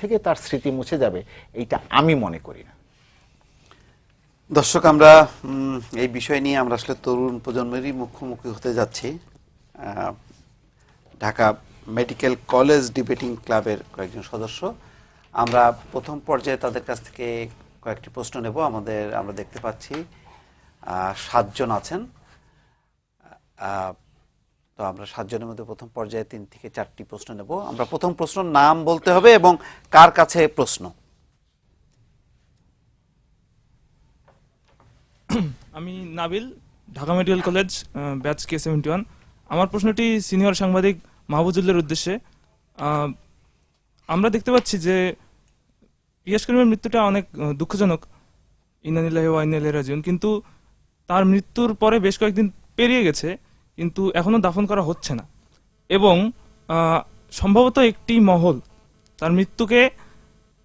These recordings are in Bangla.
থেকে তার স্মৃতি মুছে যাবে, এইটা আমি মনে করি না। দর্শক, আমরা এই বিষয় নিয়ে আমরা আসলে তরুণ প্রজন্মেরই মুখোমুখি হতে যাচ্ছি। ঢাকা মেডিকেল কলেজ ডিবেটিং ক্লাবের কয়েকজন সদস্য। আমরা প্রথম পর্যায়ে তাদের কাছ থেকে কয়েকটি প্রশ্ন নেব। আমাদের, আমরা দেখতে পাচ্ছি সাতজন আছেন। তো আমরা সাতজনের মধ্যে প্রথম পর্যায়ে তিন থেকে চারটি প্রশ্ন নেব। আমরা প্রথম প্রশ্ন নাম বলতে হবে এবং কার কাছে প্রশ্ন? আমি Nabil, Dhaka medical college batch K seventy one আমার প্রশ্নটি সিনিয়র সাংবাদিক মাহবুজুল্লের উদ্দেশ্যে। আমরা দেখতে পাচ্ছি যে পিয়াস করিমের মৃত্যুটা অনেক দুঃখজনক। ইনানিল্লাহ ওয়াইনাল রাজিউন। কিন্তু তার মৃত্যুর পরে বেশ কয়েকদিন পেরিয়ে গেছে। কিন্তু এখনও দাফন করা হচ্ছে না। এবং সম্ভবত একটি মহল তার মৃত্যুকে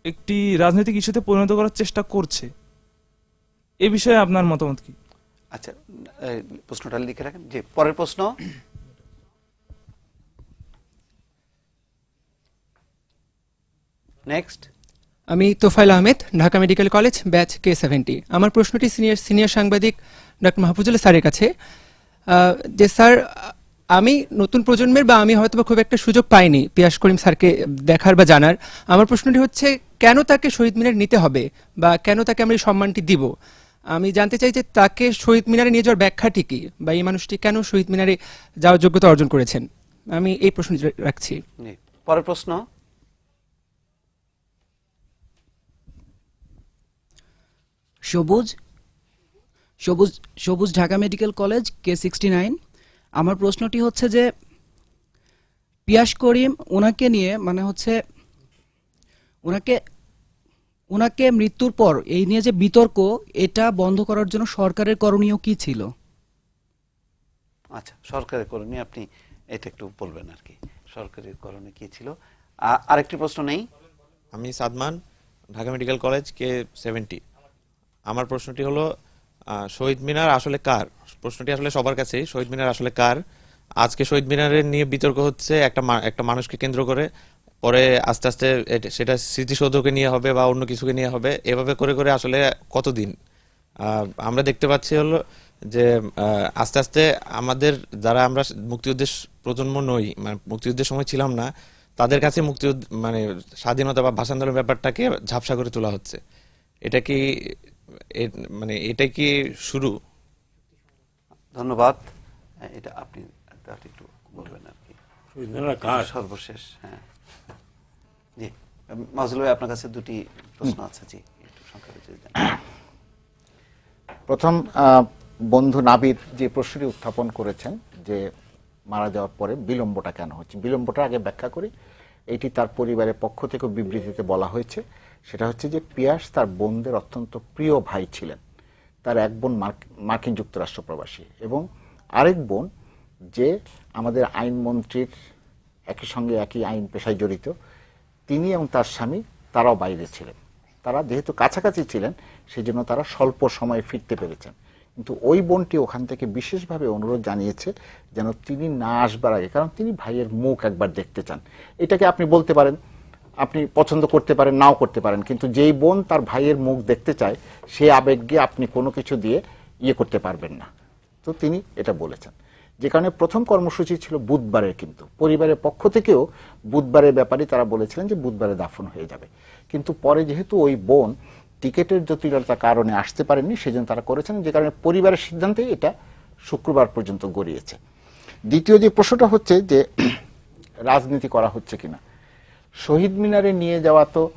একটি রাজনৈতিক ইস্যুতে পরিণত করার চেষ্টা করছে। এ বিষয়ে আপনার মতামত কি? আচ্ছা প্রশ্নটা লিখে রাখেন। যে পরের প্রশ্ন। নেক্সট আমি Tofail Ahmed Dhaka medical college batch K seventy. আমার প্রশ্নটি সিনিয়র সিনিয়র সাংবাদিক ডক্টর মাহফুজুল্লাহ স্যারের কাছে। যে স্যার আমি নতুন প্রজন্মের বা আমি হয়তো বা খুব একটা সুযোগ পাইনি পিয়াস করিম স্যারকে দেখার বা জানার। আমার প্রশ্নটি হচ্ছে কেন তাকে শহীদ মিনার নিতে হবে বা কেন তাকে আমরা এই সম্মানটি দিব? আমি জানতে চাই যে তাকে শহীদ মিনারে নিয়ে যাওয়ার ব্যাখ্যাটি কি বা এই মানুষটি কেন শহীদ মিনারে যাওয়ার যোগ্যতা অর্জন করেছেন? আমি এই প্রশ্ন রাখছি। পরের প্রশ্ন। Sabuj Sabuj Sabuj Dhaka medical college K sixty nine আমার প্রশ্নটি হচ্ছে যে পিয়াস করিম ওনাকে নিয়ে মানে হচ্ছে ওনাকে ওনাকে মৃত্যুর পর এই নিয়ে যে বিতর্ক এটা বন্ধ করার জন্য সরকারের করণীয় কি ছিল? আচ্ছা সরকারের করণীয় আপনি এটা একটু বলবেন আর কি। সরকারের করণীয় কি ছিল? আরেকটি প্রশ্ন নেই? আমি Sadman Dhaka medical college K seventy আমার প্রশ্নটি হলো শহীদ মিনার আসলে কার? প্রশ্নটি আসলে সবার কাছেই। শহীদ মিনার আসলে কার? আজকে শহীদ মিনারের নিয়ে বিতর্ক হচ্ছে, একটা একটা মানুষকে কেন্দ্র করে। পরে আস্তে আস্তে সেটা স্মৃতিসৌধকে নিয়ে হবে বা অন্য কিছুকে নিয়ে হবে। এভাবে করে করে আসলে কতদিন? আমরা দেখতে পাচ্ছি হলো যে আস্তে আস্তে আমাদের যারা আমরা মুক্তিযুদ্ধের প্রজন্ম নই মানে মুক্তিযুদ্ধের সময় ছিলাম না, তাদের কাছে মুক্তিযুদ্ধ মানে স্বাধীনতা বা ভাষা আন্দোলনের ব্যাপারটাকে ঝাপসা করে তোলা হচ্ছে। এটা কি মানে এটা কি শুরু? ধন্যবাদ। হ্যাঁ, এটা আপনি একটু বলবেন আর কি। সর্বশেষ হ্যাঁ। জি মাজলু ভাই আপনার কাছে দুটি প্রশ্ন আছে জি একটু সংক্ষেপে যদি জানান। প্রথম বন্ধু নাবিদ যে প্রশ্নটি উত্থাপন করেছেন যে মারা যাওয়ার পরে বিলম্বটা কেন হচ্ছে বিলম্বটা আগে ব্যাখ্যা করি। এটি তার পরিবারের পক্ষ থেকে বিবৃতিতে বলা হয়েছে। সেটা হচ্ছে যে পিয়াস তার বোনদের অত্যন্ত প্রিয় ভাই ছিলেন। তার এক বোন মার্কিন যুক্তরাষ্ট্র প্রবাসী এবং আরেক বোন যে আমাদের আইনমন্ত্রীর একই সঙ্গে একই আইন পেশায় জড়িত, তিনি এবং তার স্বামী তারাও বাইরে ছিলেন। তারা যেহেতু কাছাকাছি ছিলেন সেই জন্য তারা স্বল্প সময়ে ফিরতে পেরেছেন। কিন্তু ওই বোনটি ওখান থেকে বিশেষভাবে অনুরোধ জানিয়েছে যেন তিনি না আসবার আগে, কারণ তিনি ভাইয়ের মুখ একবার দেখতে চান। এটাকে আপনি বলতে পারেন, আপনি পছন্দ করতে পারেন, নাও করতে পারেন, কিন্তু যেই বোন তার ভাইয়ের মুখ দেখতে চায়, সে আবেগকে আপনি কোনো কিছু দিয়ে ইয়ে করতে পারবেন না। তো তিনি এটা বলেছেন। যে কারণে প্রথম কর্মসূচি ছিল বুধবারের কিন্তু। পরিবারের পক্ষ থেকেও বুধবারের ব্যাপারে তারা বলেছিলেন যে বুধবারে দাফন হয়ে যাবে। কিন্তু পরে যেহেতু ওই বোন টিকেটের জটিলতার কারণে আসতে পারেননি, সেজন্য তারা করেছেন, যে কারণে পরিবারের সিদ্ধান্তে এটা শুক্রবার পর্যন্ত গড়িয়েছে। দ্বিতীয় যে প্রশ্নটা হচ্ছে যে রাজনীতি করা হচ্ছে কিনা? শহীদ মিনারে নিয়ে যাওয়া তো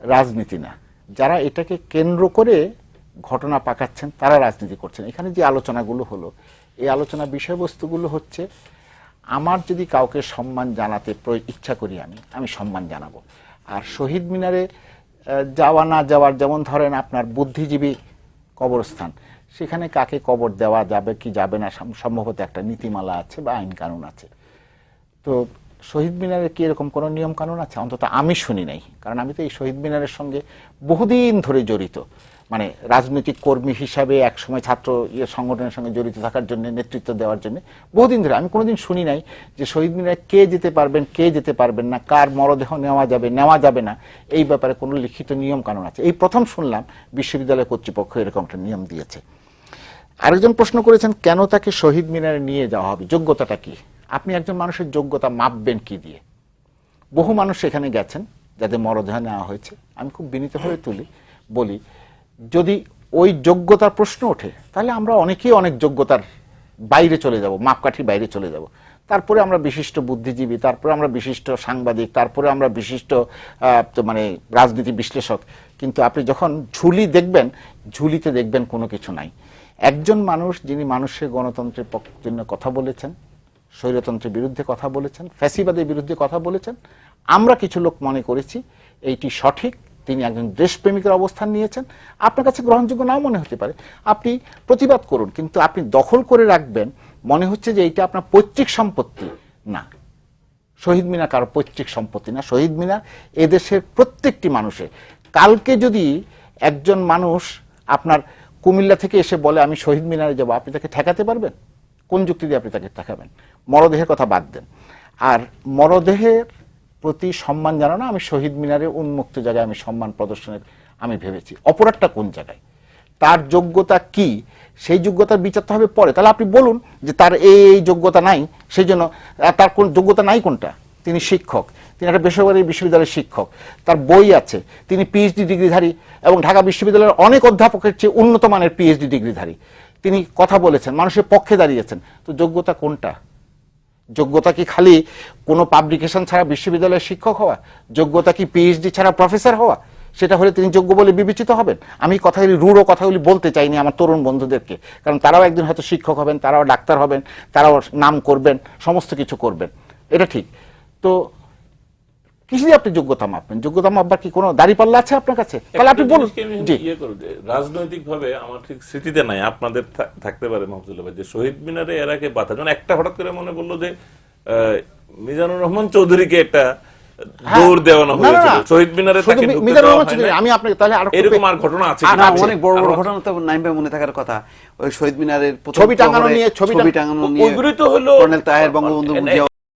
রাজনীতি না। যারা এটাকে কেন্দ্র করে ঘটনা পাকাচ্ছেন, তারা রাজনীতি করছেন। এখানে যে আলোচনাগুলো হলো, এই আলোচনা বিষয়বস্তুগুলো হচ্ছে, আমার যদি কাউকে সম্মান জানাতে ইচ্ছা করি আমি আমি সম্মান জানাব। আর শহীদ মিনারে যাওয়া না যাওয়ার যেমন ধরেন আপনার বুদ্ধিজীবী কবরস্থান, সেখানে কাকে কবর দেওয়া যাবে, কি যাবে না সম্ভবত একটা নীতিমালা আছে বা আইন কানুন আছে। তো শহীদ মিনারে কি এরকম কোনো নিয়ম কানুন আছে? অন্তত আমি শুনি নাই, কারণ আমি তো এই শহীদ মিনারের সঙ্গে বহুদিন ধরে জড়িত। মানে রাজনৈতিক কর্মী হিসাবে একসময় ছাত্র ইয়ে সংগঠনের সঙ্গে জড়িত থাকার জন্য, নেতৃত্ব দেওয়ার জন্য বহুদিন ধরে, আমি কোনোদিন শুনি নাই যে শহীদ মিনারে কে যেতে পারবেন, কে যেতে পারবেন না, কার মরদেহ নেওয়া যাবে নেওয়া যাবে না, এই ব্যাপারে কোনো লিখিত নিয়ম কানুন আছে। এই প্রথম শুনলাম বিশ্ববিদ্যালয় কর্তৃপক্ষ এরকম একটা নিয়ম দিয়েছে। আরেকজন প্রশ্ন করেছেন, কেন তাকে শহীদ মিনারে নিয়ে যাওয়া হবে? যোগ্যতাটা কি? আপনি একজন মানুষের যোগ্যতা মাপবেন কি দিয়ে? বহু মানুষ সেখানে গেছেন যাদের মরদেহ নেওয়া হয়েছে। আমি খুব বিনীতভাবে তুলি, বলি যদি ওই যোগ্যতার প্রশ্ন ওঠে, তাহলে আমরা অনেকেই অনেক যোগ্যতার বাইরে চলে যাব, মাপকাঠির বাইরে চলে যাব। তারপরে আমরা বিশিষ্ট বুদ্ধিজীবী, তারপরে আমরা বিশিষ্ট সাংবাদিক, তারপরে আমরা বিশিষ্ট মানে রাজনীতি বিশ্লেষক। কিন্তু আপনি যখন ঝুলি দেখবেন, ঝুলিতে দেখবেন কোনো কিছু নাই। একজন মানুষ যিনি মানুষের গণতন্ত্রের জন্য কথা বলেছেন, স্বৈরতন্ত্রের বিরুদ্ধে কথা বলেছেন, ফ্যাসিবাদের বিরুদ্ধে কথা বলেছেন, আমরা কিছু লোক মনে করেছি, এইটি সঠিক তিনি একজন দেশপ্রেমিকের অবস্থান নিয়েছেন। আপনার কাছে গ্রহণযোগ্য নাও মনে হতে পারে। আপনি প্রতিবাদ করুন, কিন্তু আপনি দখল করে রাখবেন, মনে হচ্ছে যে এইটা আপনার পৈতৃক সম্পত্তি না। শহীদ মিনার কারও পৈতৃক সম্পত্তি না। শহীদ মিনার এদেশের প্রত্যেকটি মানুষের কালকে যদি একজন মানুষ আপনার কুমিল্লা থেকে এসে বলে, আমি শহীদ মিনারে যাব আপনি তাকে ঠেকাতে পারবেন? কোন যুক্তি দিয়ে আপনি তাকে ঠেকাবেন? মরদেহের কথা বাদ দেন। আর মরদেহের প্রতি সম্মান জানানো, আমি শহীদ মিনারে উন্মুক্ত জায়গায় আমি সম্মান প্রদর্শনের, আমি ভেবেছি। অপরাধটা কোন জায়গায়? তার যোগ্যতা কি? সেই যোগ্যতার বিচার তো হবে পরে। তাহলে আপনি বলুন যে তার এই এই যোগ্যতা নাই, সেই জন্য তার কোন যোগ্যতা নাই কোনটা? তিনি শিক্ষক, তিনি একটা বেসরকারি বিশ্ববিদ্যালয়ের শিক্ষক, তার বই আছে, তিনি পিএইচডি ডিগ্রিধারী এবং ঢাকা বিশ্ববিদ্যালয়ের অনেক অধ্যাপকের চেয়ে উন্নত মানের পিএইচডি ডিগ্রিধারী। তিনি কথা বলেছেন, মানুষের পক্ষে দাঁড়িয়েছেন। তো যোগ্যতা কোনটা? যোগ্যতা কি খালি কোনো পাবলিকেশন ছাড়া বিশ্ববিদ্যালয়ের শিক্ষক হওয়া? যোগ্যতা কি পিএইচডি ছাড়া প্রফেসর হওয়া? সেটা হলে তিনি যোগ্য বলে বিবেচিত হবেন? আমি কথাগুলি, রূঢ় কথাগুলি বলতে চাইনি আমার তরুণ বন্ধুদেরকে। কারণ তারাও একদিন হয়তো শিক্ষক হবেন, তারাও ডাক্তার হবেন, তারাও নাম করবেন, সমস্ত কিছু করবেন। এটা ঠিক। তো কিসে আপনি যোগ্যতা মাপবেন। যোগ্যতা মাপবার কি কোনো দাঁড়িপাল্লা আছে আপনার কাছে? তাহলে আপনি বলুন। জি। ইয়ে রাজনৈতিক ভাবে আমার ঠিক স্মৃতিতে নাই আপনাদের থাকতে পারে মাহফুজুল্লাহ ভাই যে শহীদ মিনারে এর আগে বাধা যেমন একটা হঠাৎ করে মনে পড়ল যে মিজানুর রহমান চৌধুরীকে একটা দৌড় দেওয়ানো হ্যাঁ। না, না, হয়েছিল। শহীদ মিনারে শুধু তাকে মিজানুর রহমান চৌধুরী, আমি আপনাকে তাহলে আরও এরকম আর ঘটনা আছে না, অনেক বড় বড় ঘটনা তো নাইমবে মনে থাকার কথা। ওই শহীদ মিনারের ছবি টাঙানো নিয়ে- ছবি ছবি টাঙানো নিয়ে ওইগুলোই তো হলো কর্নেল তাহের বঙ্গবন্ধু